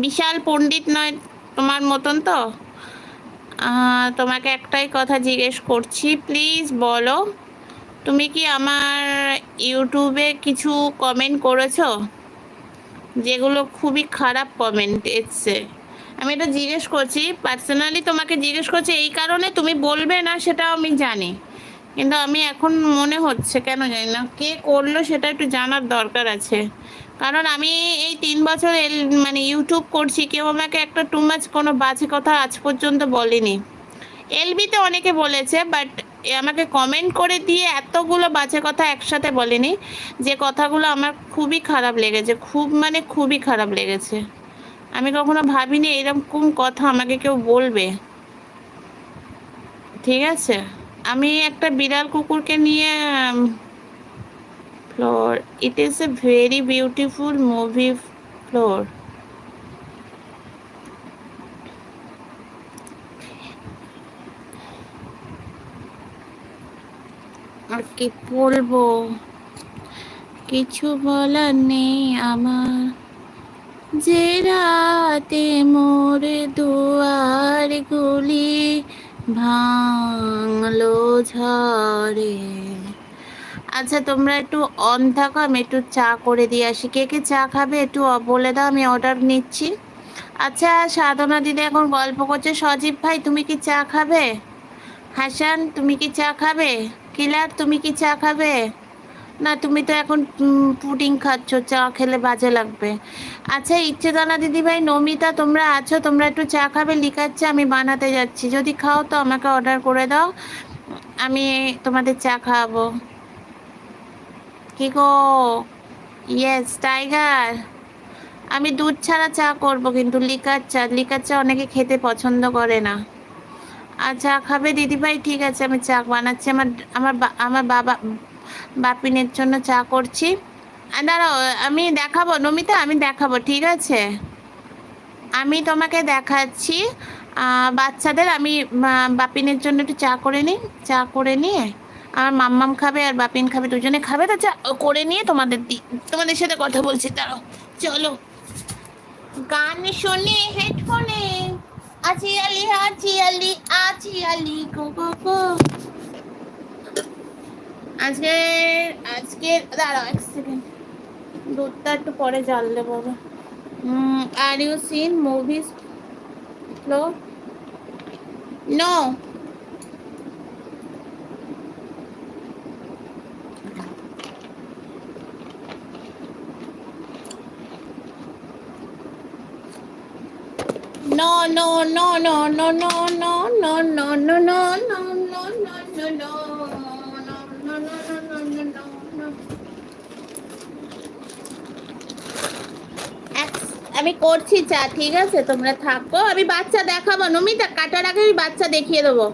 বিশাল পণ্ডিত নয় তোমার মতন তো? তোমাকে একটাই কথা জিজ্ঞেস করছি প্লিজ বলো, তুমি কি আমার ইউটিউবে কিছু কমেন্ট করেছ? যেগুলো খুবই খারাপ কমেন্ট এসছে। আমি এটা জিজ্ঞেস করছি পার্সোনালি তোমাকে জিজ্ঞেস করছি, এই কারণে তুমি বলবে না সেটা আমি জানি। কিন্তু আমি এখন মনে হচ্ছে, কেন জানি না, কে করল সেটা একটু জানার দরকার আছে। কারণ আমি এই তিন বছর মানে ইউটিউব করছি, কেউ আমাকে একটা টু মাছ কোনো বাজে কথা আজ পর্যন্ত বলেনি। এলবিতে অনেকে বলেছে বাট আমাকে কমেন্ট করে দিয়ে এতগুলো বাজে কথা একসাথে বলেনি যে কথাগুলো আমার খুবই খারাপ লেগেছে, খুব মানে খুবই খারাপ লেগেছে। আমি কখনো ভাবিনি এরকম কথা আমাকে কেউ বলবে। ঠিক আছে? আমি একটা বিড়াল কুকুরকে নিয়ে Flow it is a very beautiful movie Flow আর কি বলব? কিছু বলার নেই আমার। যে রাতে মোর দুয়ার গুলি ভাঙলো ঝড়ে। আচ্ছা তোমরা একটু অন থাকো, আমি একটু চা করে দিয়ে আসি। কে কে চা খাবে একটু বলে দাও, আমি অর্ডার নিচ্ছি। আচ্ছা সাধনা দিদি এখন গল্প করছে। সজীব ভাই, তুমি কি চা খাবে? হাসান, তুমি কি চা খাবে? কিলার, তুমি কি চা খাবে? না, তুমি তো এখন পুডিং খাচ্ছ, চা খেলে বাজে লাগবে। আচ্ছা ইচ্ছেদানা দিদিভাই নমিতা, তোমরা আছো, তোমরা একটু চা খাবে লিখাচ্ছে আমি বানাতে যাচ্ছি। যদি খাও তো আমাকে অর্ডার করে দাও, আমি তোমাদের চা খাওয়াবো। কি গো? ইয়েস টাইগার আমি দুধ ছাড়া চা করব, কিন্তু লিকার চা লিকার চা অনেকে খেতে পছন্দ করে না। আর চা খাবে? দিদিভাই, ঠিক আছে, আমি চা বানাচ্ছি। আমার আমার আমার বাবা, বাপিনের জন্য চা করছি। দাঁড়াও, আমি দেখাবো, নমিতা, আমি দেখাবো, ঠিক আছে? আমি তোমাকে দেখাচ্ছি। বাচ্চাদের আমি বাপিনের জন্য একটু চা করে নিই, চা করে নিয়ে আমার মাম্মাম খাবে আর বাপিন খাবে, দুজনে খাবে, তা করে নিয়ে তোমাদের দি, তোমাদের সাথে কথা বলছি, দাঁড়াও, চলো। গান শুনে, হেডফোনে। আছি আলি আছি আলি আছি আলি আজকে আজকে দাঁড়াও এক সেকেন্ড দুধটা একটু পরে জাল দেবো are you seen movies no No, no, no, no, no, no, no, no, no, no, no, no. আমি করছি চা ঠিক আছে তোমরা থাকো আমি বাচ্চা দেখাবো নমিতা কাটার আগে আমি বাচ্চা দেখিয়ে দেবো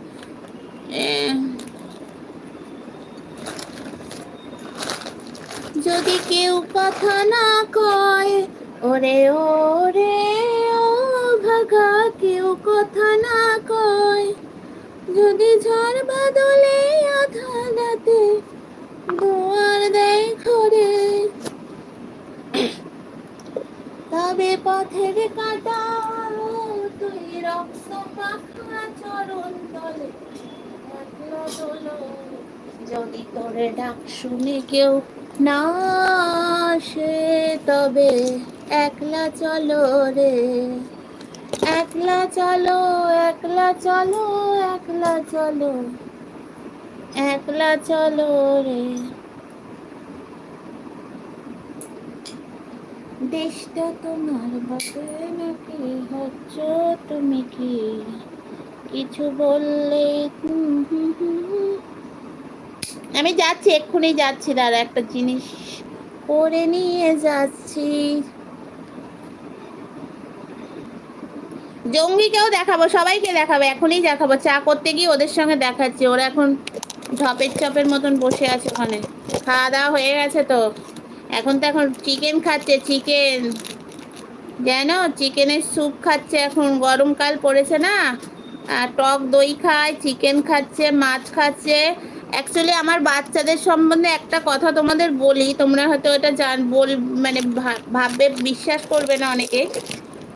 যদি কেউ কথা না কয় ওরে ওরে কথা না কয়, যদি ঝড় বাদলে আধা রাতে দুয়ার দেয় ঘরে তবে পথের কাটা তুই রক্ত পাখা চরণ তলে যদি তোরে ডাক শুনে কেউ না আসে, তবে একলা চলো রে। একলা চলো একলা চলো একলা চলো একলা চলো রে দেশটা তোমার বাপে নাকি, হচ্ছ তুমি কি কিছু বললে। আমি যাচ্ছি, এক্ষুনি যাচ্ছি দাদা একটা জিনিস করে নিয়ে যাচ্ছি জঙ্গিকেও দেখাবো, সবাইকে দেখাবো, এখনই দেখাবো। চা করতে গিয়ে ওদের সঙ্গে দেখাচ্ছি, ওরা এখন ঝপের চপের মতন বসে আছে ওখানে। খাওয়া দাওয়া হয়ে গেছে তো। এখন তো এখন চিকেন খাচ্ছে চিকেন যেন চিকেনের স্যুপ খাচ্ছে এখন, গরমকাল পড়েছে না? টক দই খায় চিকেন খাচ্ছে, মাছ খাচ্ছে। অ্যাকচুয়ালি আমার বাচ্চাদের সম্বন্ধে একটা কথা তোমাদের বলি, তোমরা হয়তো এটা জান, বল মানে ভাববে, বিশ্বাস করবে না অনেকে।